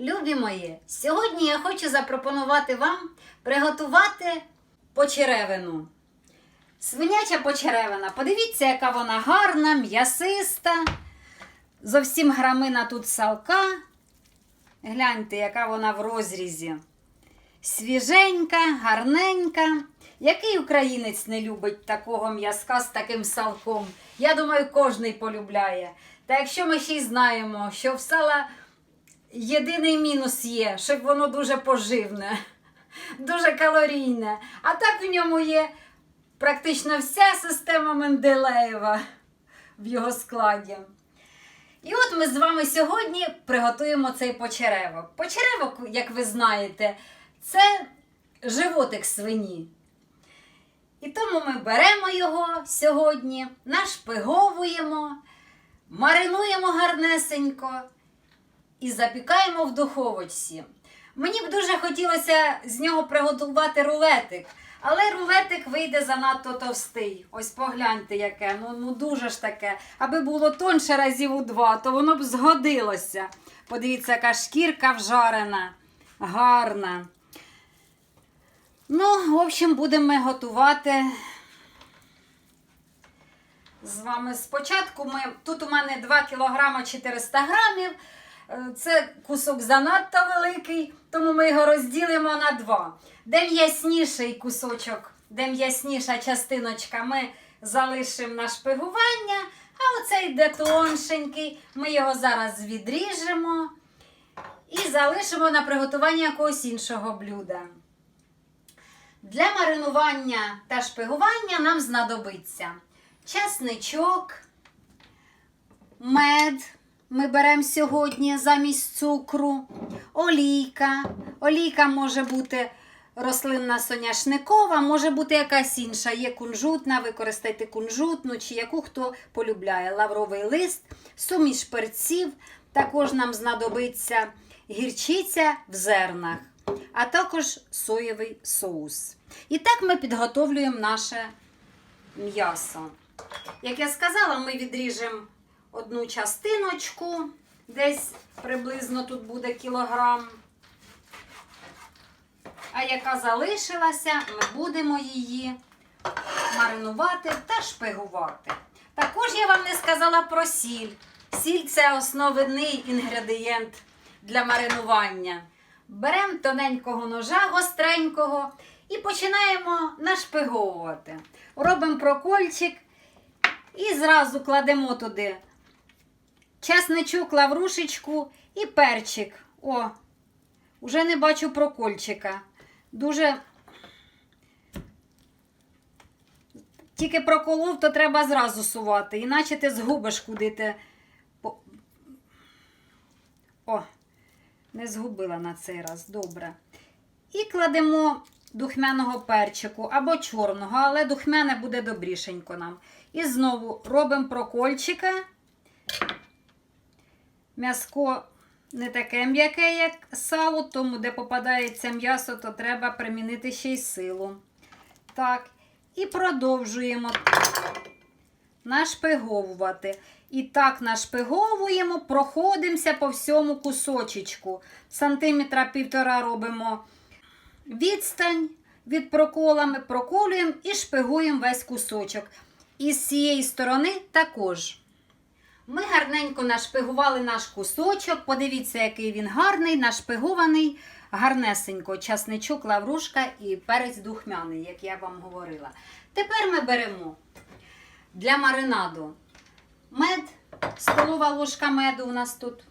Любі мої, сьогодні я хочу запропонувати вам приготувати почеревину. Свиняча почеревина. Подивіться, яка вона гарна, м'ясиста. Зовсім грамина тут салка. Гляньте, яка вона в розрізі. Свіженька, гарненька. Який українець не любить такого м'язка з таким салком? Я думаю, кожний полюбляє. Та якщо ми ще й знаємо, що в сала єдиний мінус є, що воно дуже поживне, дуже калорійне. А так в ньому є практично вся система Менделеєва в його складі. І от ми з вами сьогодні приготуємо цей почеревок. Почеревок, як ви знаєте, це животик свині. І тому ми беремо його сьогодні, нашпиговуємо, маринуємо гарнесенько і запікаємо в духовочці. Мені б дуже хотілося з нього приготувати рулетик, але рулетик вийде занадто товстий. Ось погляньте, яке. Ну, ну дуже ж таке. Аби було тонше разів у два, то воно б згодилося. Подивіться, яка шкірка вжарена, гарна. Ну, в общем, будемо готувати з вами. Спочатку ми, тут у мене 2 кг 400 грамів. Е, Це кусок занадто великий, тому ми його розділимо на два. Де м'ясніший кусочок, де м'ясніша частиночка, ми залишимо на шпигування, а оцей де тоншенький, ми його зараз відріжемо і залишимо на приготування якогось іншого блюда. Для маринування та шпигування нам знадобиться чесничок, мед. Ми беремо сьогодні замість цукру, олійка. Олійка може бути рослинна соняшникова, може бути якась інша. Є кунжутна, використайте кунжутну чи яку хто полюбляє. Лавровий лист, суміш перців. Також нам знадобиться гірчиця в зернах, а також соєвий соус. І так ми підготовлюємо наше м'ясо. Як я сказала, ми відріжемо одну частиночку, десь приблизно тут буде кілограм. А яка залишилася, ми будемо її маринувати та шпигувати. Також я вам не сказала про сіль. Сіль це основний інгредієнт для маринування. Беремо тоненького ножа гостренького і починаємо нашпиговувати. Робимо прокольчик і зразу кладемо туди чесничок, лаврушечку і перчик. О, вже не бачу прокольчика. Дуже. Тільки проколов, то треба зразу сувати, іначе ти згубиш куди ти. О, не згубила на цей раз. Добре. І кладемо духмяного перчику або чорного, але духмяне буде добрішенько нам. І знову робимо прокольчика. М'яско не таке м'яке, як сало, тому де попадається м'ясо, то треба примінити ще й силу. Так, і продовжуємо нашпиговувати. І так нашпиговуємо, проходимося по всьому кусочечку. Сантиметра півтора робимо відстань від прокола, ми проколюємо і шпигуємо весь кусочок. І з цієї сторони також. Ми гарненько нашпигували наш кусочок. Подивіться, який він гарний, нашпигований, гарнесенько, часничок, лаврушка і перець духмяний, як я вам говорила. Тепер ми беремо для маринаду мед, столова ложка меду у нас тут.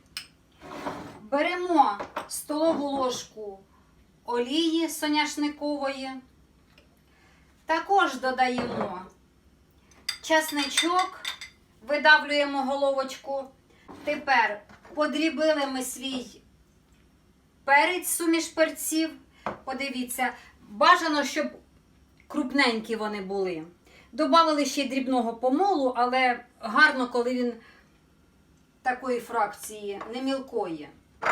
Беремо столову ложку олії соняшникової. Також додаємо часничок, видавлюємо головочку. Тепер подрібили ми свій перець суміш перців. Подивіться, бажано, щоб крупненькі вони були. Добавили ще дрібного помолу, але гарно, коли він такої фракції, не мілкої.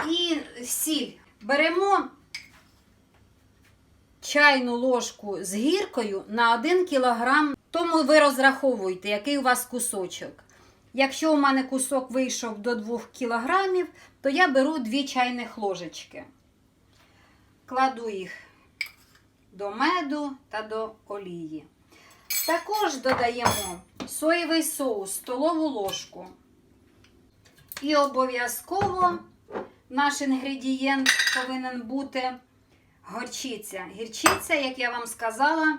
І сіль. Беремо чайну ложку з гіркою на 1 кілограм. Ви розраховуйте, який у вас кусочок. Якщо у мене кусок вийшов до 2 кілограмів, то я беру 2 чайних ложечки. Кладу їх до меду та до олії. Також додаємо соєвий соус, столову ложку. І обов'язково наш інгредієнт повинен бути горчиця. Гірчиця, як я вам сказала,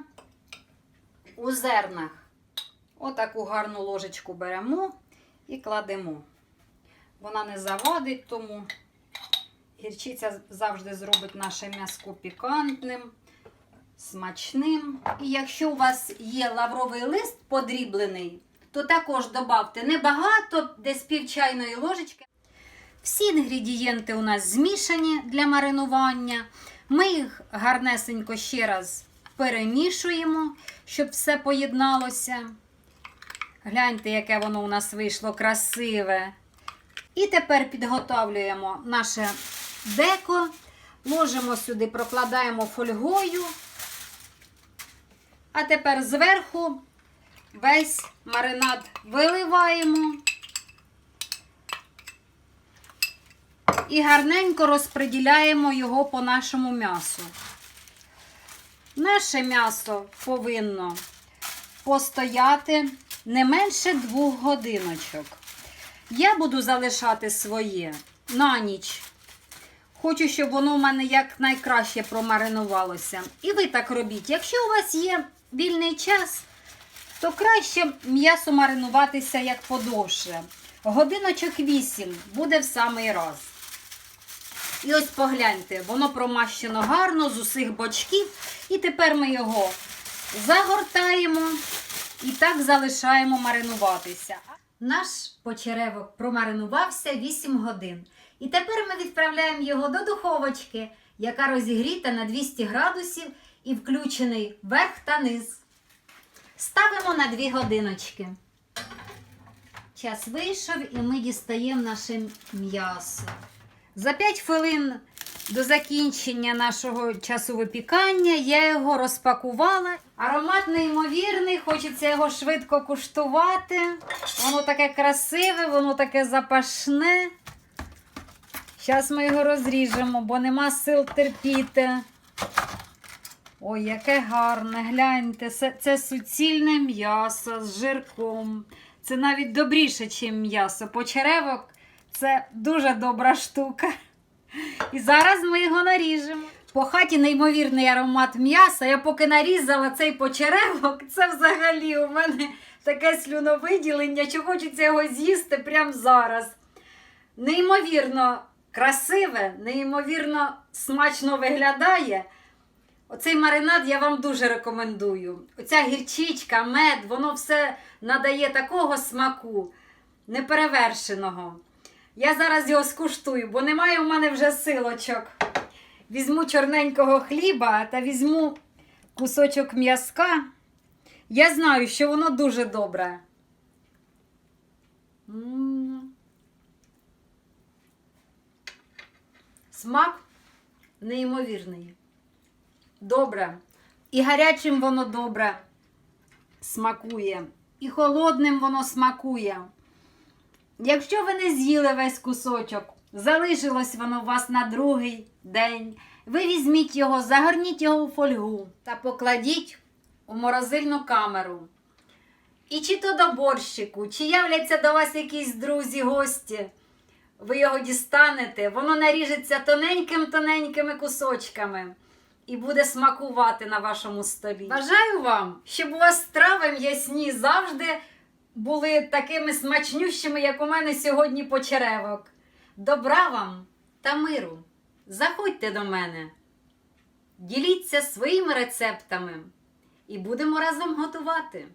у зернах. Отаку гарну ложечку беремо і кладемо. Вона не завадить, тому гірчиця завжди зробить наше м'яско пікантним, смачним. І якщо у вас є лавровий лист подріблений, то також додавте небагато, десь пів чайної ложечки. Всі інгредієнти у нас змішані для маринування. Ми їх гарнесенько ще раз перемішуємо, щоб все поєдналося. Гляньте, яке воно у нас вийшло красиве. І тепер підготовлюємо наше деко, ложимо сюди, прокладаємо фольгою. А тепер зверху весь маринад виливаємо. І гарненько розподіляємо його по нашому м'ясу. Наше м'ясо повинно постояти не менше двох годиночок. Я буду залишати своє на ніч. Хочу, щоб воно у мене якнайкраще промаринувалося. І ви так робіть. Якщо у вас є вільний час, то краще м'ясо маринуватися як подовше. Годиночок 8 буде в самий раз. І ось погляньте, воно промащено гарно з усіх бочків. І тепер ми його загортаємо і так залишаємо маринуватися. Наш почеревок промаринувався 8 годин. І тепер ми відправляємо його до духовочки, яка розігріта на 200 градусів і включений верх та низ. Ставимо на 2 годиночки. Час вийшов і ми дістаємо наше м'ясо. За 5 хвилин до закінчення нашого часу випікання я його розпакувала. Аромат неймовірний, хочеться його швидко куштувати. Воно таке красиве, воно таке запашне. Зараз ми його розріжемо, бо нема сил терпіти. Ой, яке гарне, гляньте, це, це суцільне м'ясо з жирком. Це навіть добріше, ніж м'ясо. Почеревок це дуже добра штука. І зараз ми його наріжемо. По хаті неймовірний аромат м'яса. Я поки нарізала цей почеревок, це взагалі у мене таке слюновиділення, що хочеться його з'їсти прямо зараз. Неймовірно красиве, неймовірно смачно виглядає. Оцей маринад я вам дуже рекомендую. Оця гірчичка, мед, воно все надає такого смаку неперевершеного. Я зараз його скуштую, бо немає у мене вже силочок. Візьму чорненького хліба та візьму кусочок м'язка. Я знаю, що воно дуже добре. Смак неймовірний. Добре. І гарячим воно добре смакує, і холодним воно смакує. Якщо ви не з'їли весь кусочок, залишилось воно у вас на другий день, ви візьміть його, загорніть його у фольгу та покладіть у морозильну камеру. І чи то до борщику, чи являться до вас якісь друзі, гості, ви його дістанете, воно наріжеться тоненьким-тоненькими кусочками і буде смакувати на вашому столі. Бажаю вам, щоб у вас страви м'ясні завжди були такими смачнющими, як у мене сьогодні почеревок. Добра вам та миру! Заходьте до мене, діліться своїми рецептами і будемо разом готувати.